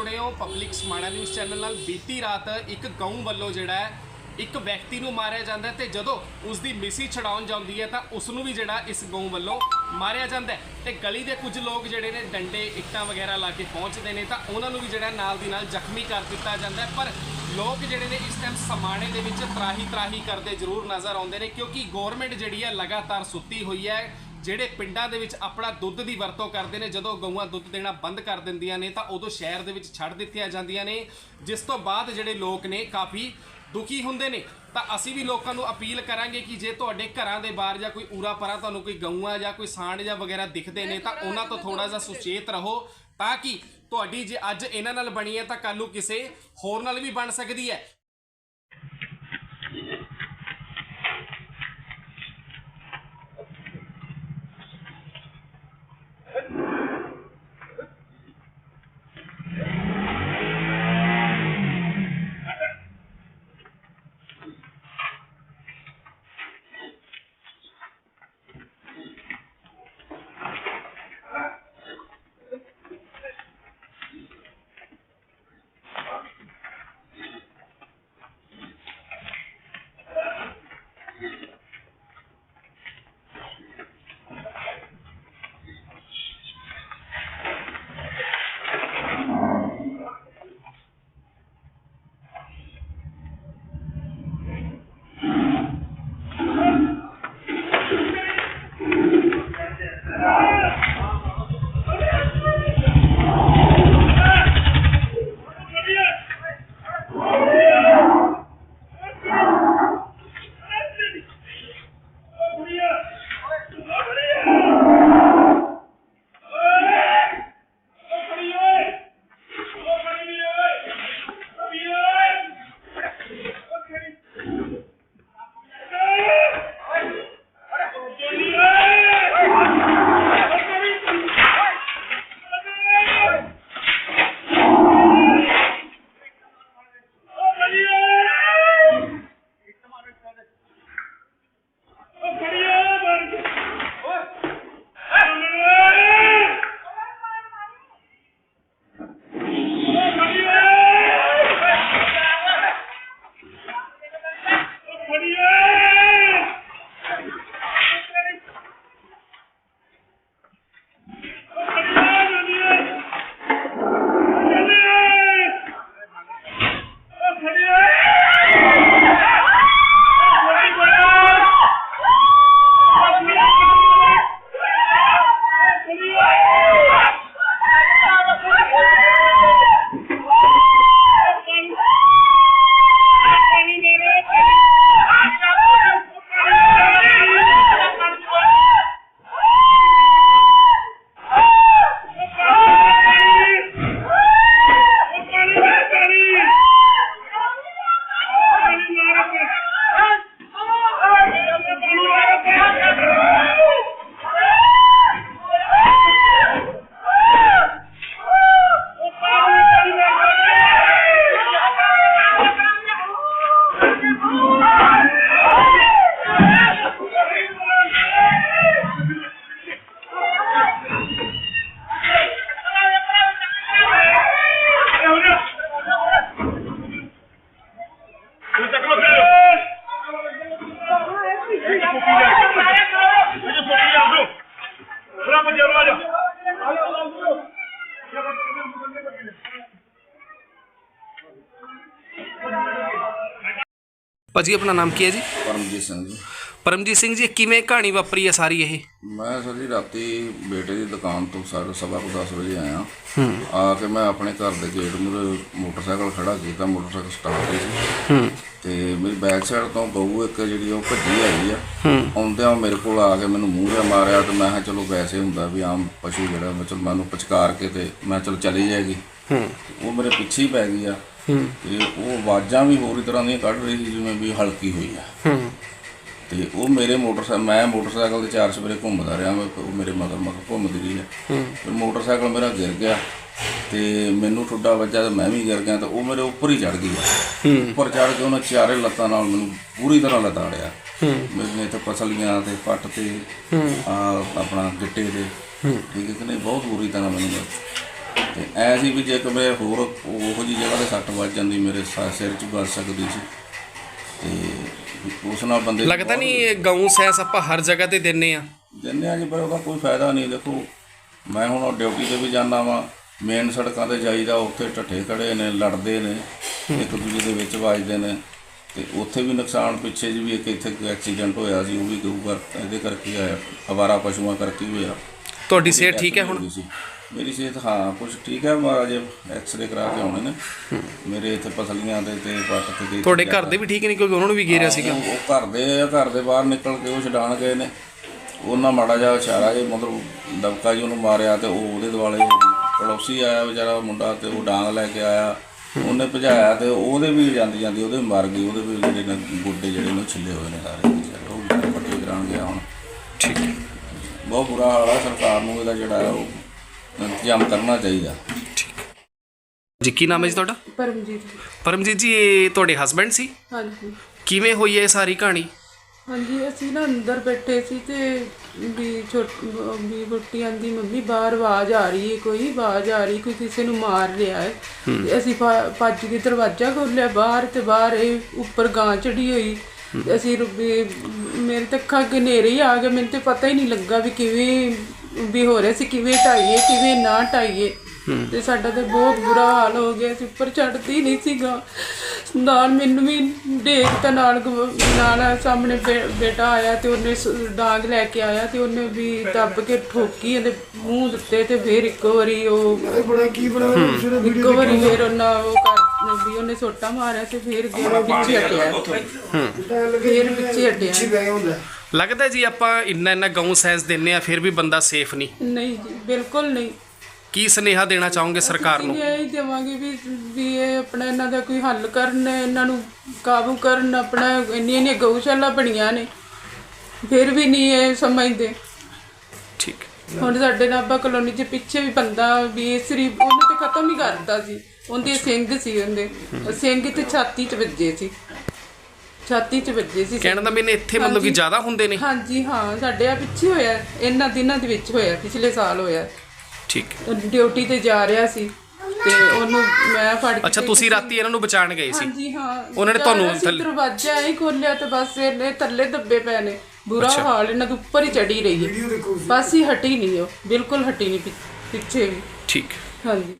ਜੁੜੇ ਹੋ public Samana news channel ਨਾਲ। ਬੀਤੀ ਰਾਤ ਇੱਕ ਗਊ ਵੱਲੋਂ ਜਿਹੜਾ ਹੈ, ਇੱਕ ਵਿਅਕਤੀ ਨੂੰ ਮਾਰਿਆ ਜਾਂਦਾ ਹੈ ਤੇ ਜਦੋਂ ਉਸ ਦੀ ਮਿਸੀ ਛਡਾਉਣ ਜਾਂਦੀ ਹੈ ਤਾਂ ਉਸ ਨੂੰ ਵੀ ਜਿਹੜਾ ਇਸ ਗਊ ਵੱਲੋਂ ਮਾਰਿਆ ਜਾਂਦਾ ਹੈ। ਤੇ ਗਲੀ ਦੇ ਕੁਝ ਲੋਕ ਜਿਹੜੇ ਨੇ, ਡੰਡੇ, ਇੱਟਾਂ ਵਗੈਰਾ ਲਾ ਕੇ ਪਹੁੰਚਦੇ ਨੇ ਤਾਂ ਉਹਨਾਂ ਨੂੰ ਵੀ ਜਿਹੜਾ ਨਾਲ ਦੀ ਨਾਲ ਜ਼ਖਮੀ ਕਰ ਦਿੱਤਾ ਜਾਂਦਾ ਪਰ ਲੋਕ ਜਿਹੜੇ ਨੇ, ਇਸ ਟਾਈਮ ਸਮਾਣੇ ਦੇ ਵਿੱਚ ਤਰਾਹੀ ਤਰਾਹੀ ਕਰਦੇ ਜ਼ਰੂਰ ਨਜ਼ਰ ਆਉਂਦੇ ਨੇ ਕਿਉਂਕਿ ਗਵਰਨਮੈਂਟ ਜਿਹੜੀ ਹੈ ਲਗਾਤਾਰ ਸੁੱਤੀ ਹੋਈ ਹੈ। ਜਿਹੜੇ ਪਿੰਡਾਂ ਦੇ ਵਿੱਚ ਆਪਣਾ ਦੁੱਧ ਦੀ ਵਰਤੋਂ ਕਰਦੇ ਨੇ, ਜਦੋਂ ਗਊਆਂ ਦੁੱਧ ਦੇਣਾ ਬੰਦ ਕਰ ਦਿੰਦੀਆਂ ਨੇ, ਤਾਂ ਉਦੋਂ ਸ਼ਹਿਰ ਦੇ ਵਿੱਚ ਛੱਡ ਦਿੱਤੀਆਂ ਜਾਂਦੀਆਂ ਨੇ। ਜਿਸ ਤੋਂ ਬਾਅਦ ਜਿਹੜੇ ਲੋਕ ਨੇ, ਕਾਫੀ ਦੁਖੀ ਹੁੰਦੇ ਨੇ। ਤਾਂ ਅਸੀਂ ਵੀ ਲੋਕਾਂ ਨੂੰ ਅਪੀਲ ਕਰਾਂਗੇ ਕਿ ਜੇ ਤੁਹਾਡੇ ਘਰਾਂ ਦੇ ਬਾਹਰ ਜਾਂ ਕੋਈ ਊਰਾ ਪਰਾਂ ਤੁਹਾਨੂੰ ਕੋਈ ਗਊਆਂ ਜਾਂ ਕੋਈ ਸਾਂਡ ਜਾਂ ਵਗੈਰਾ ਦਿਖਦੇ ਨੇ, ਤਾਂ ਉਹਨਾਂ ਤੋਂ ਥੋੜਾ ਜਿਹਾ ਸੁਚੇਤ ਰਹੋ, ਤਾਂ ਕਿ ਤੁਹਾਡੀ ਜੇ ਅੱਜ ਇਹਨਾਂ ਨਾਲ ਬਣੀ ਹੈ, ਤਾਂ ਕੱਲ ਨੂੰ ਕਿਸੇ ਹੋਰ ਨਾਲ ਵੀ ਬਣ ਸਕਦੀ ਹੈ। ਭਾਜੀ ਆਪਣਾ ਨਾਮ ਕੀ ਹੈ ਜੀ? ਪਰਮਜੀਤ ਸਿੰਘ ਜੀ। ਪਰਮਜੀਤ ਸਿੰਘ ਜੀ ਕਿਵੇਂ ਕਹਾਣੀ ਵਾਪਰੀ ਹੈ ਸਾਰੀ ਇਹ? ਮੈਂ ਸਰ ਜੀ ਰਾਤੀ ਬੇਟੇ ਦੀ ਦੁਕਾਨ ਤੋਂ ਸਾਢੇ ਸਵਾ ਕੁ 10 ਵਜੇ ਆਇਆ। ਆ ਕੇ ਮੈਂ ਆਪਣੇ ਘਰ ਦੇ ਗੇਟ ਮੂਹਰੇ ਮੋਟਰਸਾਈਕਲ ਖੜਾ ਕੀਤਾ ਮੋਟਰਸਾਈਕਲ ਸਟਾਰਟ ਸੀ ਤੇ ਮੇਰੀ ਬੈਕ ਸਾਈਡ ਤੋਂ ਗਊ ਇੱਕ ਜਿਹੜੀ ਉਹ ਭੱਜੀ ਆਈ ਆ। ਆਉਂਦਿਆਂ ਉਹ ਮੇਰੇ ਕੋਲ ਆ ਕੇ ਮੈਨੂੰ ਮੂੰਹ ਜਿਹਾ ਮਾਰਿਆ ਤੇ ਮੈਂ ਕਿਹਾ ਚਲੋ ਵੈਸੇ ਹੁੰਦਾ ਵੀ ਆਮ ਪਸ਼ੂ ਜਿਹੜਾ ਮੈਂ ਚਲ ਮੈਨੂੰ ਪਚਕਾਰ ਕੇ ਤੇ ਮੈਂ ਚਲ ਚਲੀ ਜਾਏਗੀ। ਉਹ ਮੇਰੇ ਪਿੱਛੇ ਹੀ ਪੈ ਗਈ ਆ। ਤੇ ਉਹ ਆਵਾਜ਼ਾਂ ਵੀ ਹੋਰ ਹੀ ਤਰ੍ਹਾਂ ਦੀਆਂ ਕੱਢ ਰਹੀ ਸੀ ਜਿਵੇਂ ਵੀ ਹਲਕੀ ਹੋਈ ਆ। ਤੇ ਉਹ ਮੇਰੇ ਮੋਟਰਸਾਈਕਲ ਮੈਂ ਮੋਟਰਸਾਈਕਲ ਦੇ ਚਾਰ ਸਵੇਰੇ ਘੁੰਮਦਾ ਰਿਹਾ ਮੈਂ ਉਹ ਮੇਰੇ ਮਗਰ ਮਗਰ ਘੁੰਮਦੀ ਰਹੀ ਹੈ। ਤੇ ਮੋਟਰਸਾਈਕਲ ਮੇਰਾ ਗਿਰ ਗਿਆ ਤੇ ਮੈਨੂੰ ਠੁੱਡਾ ਵੱਜਾ ਤੇ ਮੈਂ ਵੀ ਗਿਰ ਗਿਆ ਤੇ ਉਹ ਮੇਰੇ ਉੱਪਰ ਹੀ ਚੜ ਗਈ ਉੱਪਰ ਚੜ ਕੇ ਉਹਨੇ ਚਾਰੇ ਲੱਤਾਂ ਨਾਲ ਮੈਨੂੰ ਪੂਰੀ ਤਰ੍ਹਾਂ ਲਤਾੜਿਆ। ਮੇਰੇ ਤੇ ਪਸਲੀਆਂ ਤੇ ਪੱਟ ਤੇ ਆ ਆਪਣਾ ਗਿੱਟੇ ਤੇ ਠੀਕ ਹੈ ਕਿ ਨਹੀਂ? ਬਹੁਤ ਬੁਰੀ ਤਰ੍ਹਾਂ ਮੈਨੂੰ ਤੇ ਐ ਸੀ ਵੀ ਜੇ ਕਿ ਮੇਰੇ ਹੋਰ ਉਹੋ ਜੀ ਜਗ੍ਹਾ ਤੇ ਸੱਟ ਵੱਜ ਜਾਂਦੀ ਮੇਰੇ ਸ- ਸਿਰ 'ਚ ਵੱਜ ਸਕਦੀ ਸੀ। ਤੇ ਉਸ ਨਾਲ ਬੰਦੇ ਲੱਗਦਾ ਬਹੁਤ- ਨਹੀਂ ਇਹ ਗਊ ਸੈਂਸ ਆਪਾਂ ਹਰ ਜਗ੍ਹਾ ਤੇ ਦਿੰਨੇ ਆ। ਦਿੰਦੇ ਆ ਜੀ ਪਰ ਉਹਦਾ ਕੋਈ ਫਾਇਦਾ ਨਹੀਂ। ਦੇਖੋ ਮੈਂ ਹੁਣ ਡਿਊਟੀ ਤੇ ਵੀ ਜਾਂਦਾ ਵਾਂ। ਮੇਨ ਸੜਕਾਂ ਤੇ ਜਾਈਦਾ ਉੱਥੇ ਢੱਠੇ ਖੜੇ ਨੇ ਲੜਦੇ ਨੇ ਇੱਕ ਦੂਜੇ ਦੇ ਵਿੱਚ ਵੱਜਦੇ ਨੇ। ਤੇ ਉੱਥੇ ਵੀ ਨੁਕਸਾਨ ਪਿੱਛੇ ਜੀ ਵੀ ਇੱਕ ਇੱਥੇ ਐਕਸੀਡੈਂਟ ਹੋਇਆ ਸੀ ਉਹ ਵੀ ਗਊ ਕਰ ਇਹਦੇ ਕਰਕੇ ਆਇਆ ਅਵਾਰਾ ਪਸ਼ੂਆਂ ਕਰਕੇ ਹੀ ਹੋਇਆ। ਤੁਹਾਡੀ ਸਿਹਤ ਠੀਕ ਹੈ ਹੁਣ। ਮੇਰੀ ਸਿਹਤ ਹਾਂ ਕੁਝ ਠੀਕ ਹੈ ਮੈਂ ਅਜੇ ਐਕਸ-ਰੇ ਕਰਾ ਕੇ ਆਉਣੇ ਨੇ। ਮੇਰੇ ਇੱਥੇ ਪਸਲੀਆਂ ਦੇ ਤੇ ਪੱਟ ਤੇ ਗਈ ਤੁਹਾਡੇ ਘਰ ਦੇ ਵੀ ਠੀਕ ਨਹੀਂ ਕਿਉਂਕਿ ਉਹਨਾਂ ਨੂੰ ਵੀ ਗੇਰਿਆ ਸੀਗਾ? ਉਹ ਘਰ ਦੇ ਆ ਘਰ ਦੇ ਬਾਹਰ ਨਿਕਲ ਕੇ ਉਹ ਛਡਾਣ ਗਏ ਨੇ। ਉਹਨਾਂ ਮਾੜਾ ਜਿਹਾ ਇਸ਼ਾਰਾ ਜੇ ਮਤਲਬ ਦਬਕਾ ਜੀ ਉਹਨੂੰ ਮਾਰਿਆ ਤੇ ਉਹ ਉਹਦੇ ਦੁਆਲੇ ਹੋ ਗਈ ਪੜੋਸੀ ਆਇਆ ਵਿਚਾਰਾ ਮੁੰਡਾ ਤੇ ਉਹ ਡਾਂਗ ਲੈ ਕੇ ਆਇਆ। ਉਹਨੇ ਭਜਾਇਆ ਤੇ ਉਹਦੇ ਵੀ ਜਾਂਦੀ ਜਾਂਦੀ ਉਹਦੇ ਵੀ ਮਰ ਗਈ ਉਹਦੇ ਵੀ ਜਿਹੜੇ ਨੇ ਗੁੱਡੇ ਜਿਹੜੇ ਨੇ ਉਹ ਛਿੱਲੇ ਹੋਏ ਨੇ ਸਾਰੇ। ਉਹ ਪੱਟੀ ਕਰਾਉਣ ਗਿਆ ਹੁਣ। ਠੀਕ ਹੈ। ਬਹੁਤ ਬੁਰਾ ਹਾਲ ਆ ਸਰਕਾਰ ਨੂੰ ਇਹਦਾ ਜਿਹੜਾ ਹੈ ਉਹ ਇੰਤਜ਼ਾਮ ਕਰਨਾ ਚਾਹੀਦਾ। ਜੀ ਕੀ ਨਾਮ ਹੈ ਜੀ ਤੁਹਾਡਾ? ਪਰਮਜੀਤ। ਪਰਮਜੀਤ ਜੀ ਇਹ ਤੁਹਾਡੇ ਹਸਬੰਡ ਸੀ? ਹਾਂਜੀ। ਕਿਵੇਂ ਹੋਈ ਹੈ ਇਹ ਸਾਰੀ ਕਹਾਣੀ? ਹਾਂਜੀ ਅਸੀਂ ਨਾ ਅੰਦਰ ਬੈਠੇ ਸੀ ਤੇ ਵੀ ਛੋਟ ਵੀ ਬੁੱਟੀ ਆਂਦੀ ਮੰਮੀ ਬਾਹਰ ਆਵਾਜ਼ ਆ ਰਹੀ ਹੈ ਕੋਈ ਆਵਾਜ਼ ਆ ਰਹੀ ਕੋਈ ਕਿਸੇ ਨੂੰ ਮਾਰ ਰਿਹਾ ਹੈ। ਤੇ ਅਸੀਂ ਭਾ- ਭੱਜ ਕੇ ਦਰਵਾਜ਼ਾ ਖੋਲ੍ਹਿਆ ਬਾਹਰ ਤੇ ਬਾਹਰ ਇਹ ਉੱਪਰ ਗਾਂ ਚੜੀ ਹੋਈ। ਤੇ ਅਸੀਂ ਰ- ਵੀ ਮੇਰੇ ਤੇ ਅੱਖਾਂ ਅੱਗੇ ਹਨੇਰੇ ਹੀ ਆ ਗਏ ਮੈਨੂੰ ਤੇ ਪਤਾ ਹੀ ਨਹੀਂ ਲੱਗਾ ਵੀ ਕਿਵੇਂ ਵੀ ਹੋ ਰਿਹਾ ਸੀ ਕਿਵੇਂ ਢਾਈਏ ਕਿਵੇਂ ਨਾ ਢਾਈਏ। ਤੇ ਸਾਡਾ ਤੇ ਬਹੁਤ ਬੁਰਾ ਹਾਲ ਹੋ ਗਿਆ ਸੀ ਉੱਪਰ ਚੜਦੀ ਨਹੀਂ ਸੀਗਾ। ਨਾਲ ਮੈਨੂੰ ਵੀ ਦੇਖ ਤਾਂ ਨਾਲ ਨਾਲ ਸਾਹਮਣੇ ਬੇਟਾ ਆਇਆ ਤੇ ਉਹਨੇ ਡਾਂਗ ਲੈ ਕੇ ਆਇਆ ਤੇ ਉਹਨੇ ਵੀ ਦੱਬ ਕੇ ਠੋਕੀ ਇਹਦੇ ਮੂੰਹ ਦਿੱਤੇ ਤੇ ਫੇਰ ਇੱਕ ਵਾਰੀ ਉਹ ਬੜਾ ਕੀ ਬਣਾ ਇੱਕ ਵਾਰੀ ਫੇਰ ਉਹਨਾਂ ਉਹ ਕਰ ਵੀ ਉਹਨੇ ਸੋਟਾ ਮਾਰਿਆ ਤੇ ਫੇਰ ਗਿਆ ਪਿੱਛੇ ਹਟਿਆ। ਫੇਰ ਪਿੱਛੇ ਹਟਿਆ। ਲੱਗਦਾ ਜੀ ਆਪਾਂ ਇੰਨਾ ਇੰਨਾ ਗਊ ਸੈਂਸ ਦਿੰਨੇ ਆ ਫਿਰ ਵੀ ਬੰਦਾ ਸੇਫ ਨਹੀਂ। ਨਹੀਂ ਜੀ ਬਿਲਕੁਲ ਨਹੀਂ। ਕੀ ਸੁਨੇਹਾ ਦੇਣਾ ਚਾਹੋਗੇ ਸਰਕਾਰ ਨੂੰ? ਇਹ ਹੀ ਦੇਵਾਂਗੇ ਵੀ ਵੀ ਇਹ ਆਪਣਾ ਇਹਨਾਂ ਦਾ ਕੋਈ ਹੱਲ ਕਰਨ ਇਹਨਾਂ ਨੂੰ ਕਾਬੂ ਕਰਨ ਆਪਣਾ ਇੰਨੀਆਂ ਇੰਨੀਆਂ ਗਊਸ਼ਾਲਾ ਬਣੀਆਂ ਨੇ। ਫਿਰ ਵੀ ਨਹੀਂ ਇਹ ਸਮਝਦੇ। ਠੀਕ। ਹੁਣ ਸਾਡੇ ਨਾਭਾ ਕਲੋਨੀ 'ਚ ਪਿੱਛੇ ਵੀ ਬੰਦਾ ਵੀ ਇਸਰੀ ਉਹਨੂੰ ਤੇ ਖਤਮ ਹੀ ਕਰਦਾ ਸੀ। ਉਹਦੇ ਸਿੰਘ ਸੀ ਉਹਦੇ। ਸਿੰਘ ਤੇ ਛਾਤੀ 'ਚ ਵੱਜੇ ਸੀ। ਛਾਤੀ 'ਚ ਵੱਜੇ ਸੀ ਕਹਿਣ ਦਾ ਮੈਨੇ ਇੱਥੇ ਮਤਲਬ ਕਿ ਜ਼ਿਆਦਾ ਹੁੰਦੇ ਨੇ। ਹਾਂਜੀ ਹਾਂ ਸਾਡੇ ਆ ਪਿੱਛੇ ਹੋਇਆ ਇਹਨਾਂ ਦਿਨਾਂ ਦੇ ਵਿੱਚ ਹੋਇਆ ਪਿਛਲੇ ਸਾਲ ਹੋਇਆ। ਠੀਕ। ਹੈ। ਡਿਊਟੀ ਤੇ ਜਾ ਰਿਹਾ ਸੀ ਤੇ ਉਹਨੂੰ ਮੈਂ ਫੜ ਕੇ ਅੱਛਾ ਤੁਸੀਂ ਰਾਤੀ ਇਹਨਾਂ ਨੂੰ ਬਚਾਉਣ ਗਏ ਸੀ? ਹਾਂਜੀ ਹਾਂ। ਉਹਨਾਂ ਨੇ ਜਾ ਤੁਹਾਨੂੰ ਰਿਹਾ ਸੀ, ਥੱਲੇ- ਦਰਵਾਜ਼ਾ ਹੀ ਖੋਲਿਆ ਤੇ ਬਸ ਇਹਨੇ ਥੱਲੇ ਦੱਬੇ ਪਏ ਨੇ। ਬੁਰਾ ਹਾਲ ਇਹਨਾਂ ਦੇ ਉੱਪਰ ਹੀ ਚੜੀ ਰਹੀ ਹੈ। ਬਸ ਹੀ ਹਟੀ ਨਹੀਂ ਉਹ ਬਿਲਕੁਲ ਹਟੀ ਨਹੀਂ ਪਿ- ਪਿੱਛੇ ਵੀ। ਠੀਕ। ਹਾਂਜੀ।